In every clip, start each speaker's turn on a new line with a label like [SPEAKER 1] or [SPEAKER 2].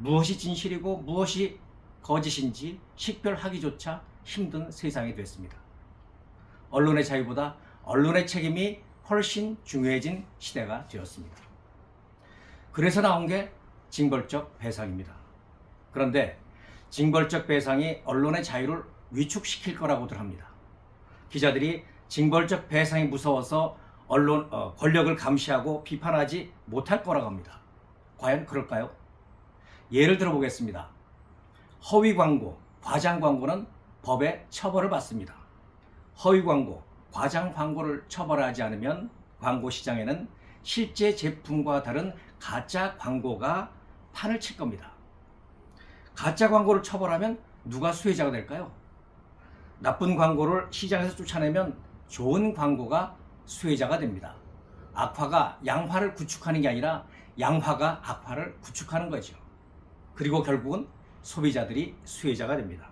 [SPEAKER 1] 무엇이 진실이고 무엇이 거짓인지 식별하기조차 힘든 세상이 됐습니다. 언론의 자유보다 언론의 책임이 훨씬 중요해진 시대가 되었습니다. 그래서 나온 게 징벌적 배상입니다. 그런데 징벌적 배상이 언론의 자유를 위축시킬 거라고들 합니다. 기자들이 징벌적 배상이 무서워서 언론 어, 권력을 감시하고 비판하지 못할 거라고 합니다. 과연 그럴까요? 예를 들어 보겠습니다. 허위 광고, 과장 광고는 법의 처벌을 받습니다. 허위 광고, 과장 광고를 처벌하지 않으면 광고 시장에는 실제 제품과 다른 가짜 광고가 판을 칠 겁니다. 가짜 광고를 처벌하면 누가 수혜자가 될까요? 나쁜 광고를 시장에서 쫓아내면 좋은 광고가 수혜자가 됩니다. 악화가 양화를 구축하는 게 아니라 양화가 악화를 구축하는 거죠. 그리고 결국은 소비자들이 수혜자가 됩니다.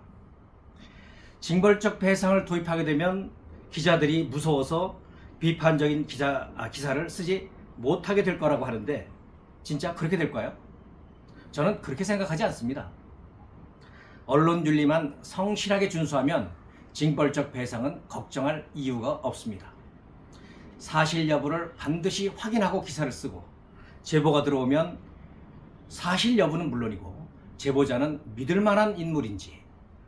[SPEAKER 1] 징벌적 배상을 도입하게 되면 기자들이 무서워서 비판적인 기자, 아, 기사를 쓰지 못하게 될 거라고 하는데 진짜 그렇게 될까요? 저는 그렇게 생각하지 않습니다. 언론 윤리만 성실하게 준수하면 징벌적 배상은 걱정할 이유가 없습니다. 사실 여부를 반드시 확인하고 기사를 쓰고 제보가 들어오면 사실 여부는 물론이고 제보자는 믿을 만한 인물인지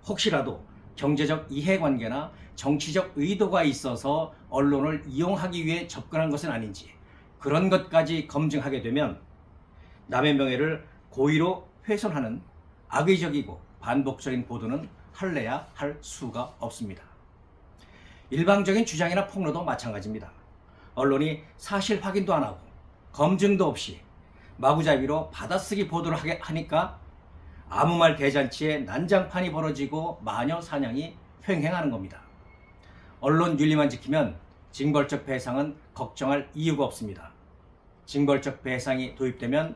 [SPEAKER 1] 혹시라도 경제적 이해관계나 정치적 의도가 있어서 언론을 이용하기 위해 접근한 것은 아닌지 그런 것까지 검증하게 되면 남의 명예를 고의로 훼손하는 악의적이고 반복적인 보도는 할래야 할 수가 없습니다. 일방적인 주장이나 폭로도 마찬가지입니다. 언론이 사실 확인도 안 하고 검증도 없이 마구잡이로 받아쓰기 보도를 하니까 아무 말 대잔치에 난장판이 벌어지고 마녀 사냥이 횡행하는 겁니다. 언론 윤리만 지키면 징벌적 배상은 걱정할 이유가 없습니다. 징벌적 배상이 도입되면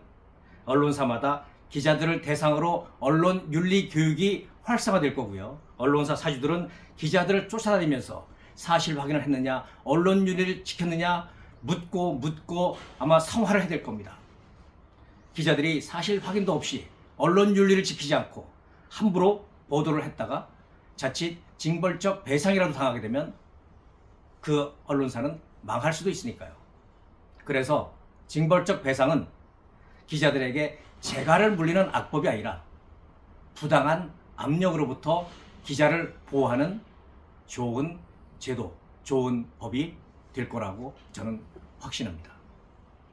[SPEAKER 1] 언론사마다 기자들을 대상으로 언론 윤리 교육이 활성화될 거고요. 언론사 사주들은 기자들을 쫓아다니면서 사실 확인을 했느냐, 언론 윤리를 지켰느냐 묻고 묻고 아마 성화를 해야 될 겁니다. 기자들이 사실 확인도 없이 언론 윤리를 지키지 않고 함부로 보도를 했다가 자칫 징벌적 배상이라도 당하게 되면 그 언론사는 망할 수도 있으니까요. 그래서 징벌적 배상은 기자들에게 재갈을 물리는 악법이 아니라 부당한 압력으로부터 기자를 보호하는 좋은 제도, 좋은 법이 될 거라고 저는 확신합니다.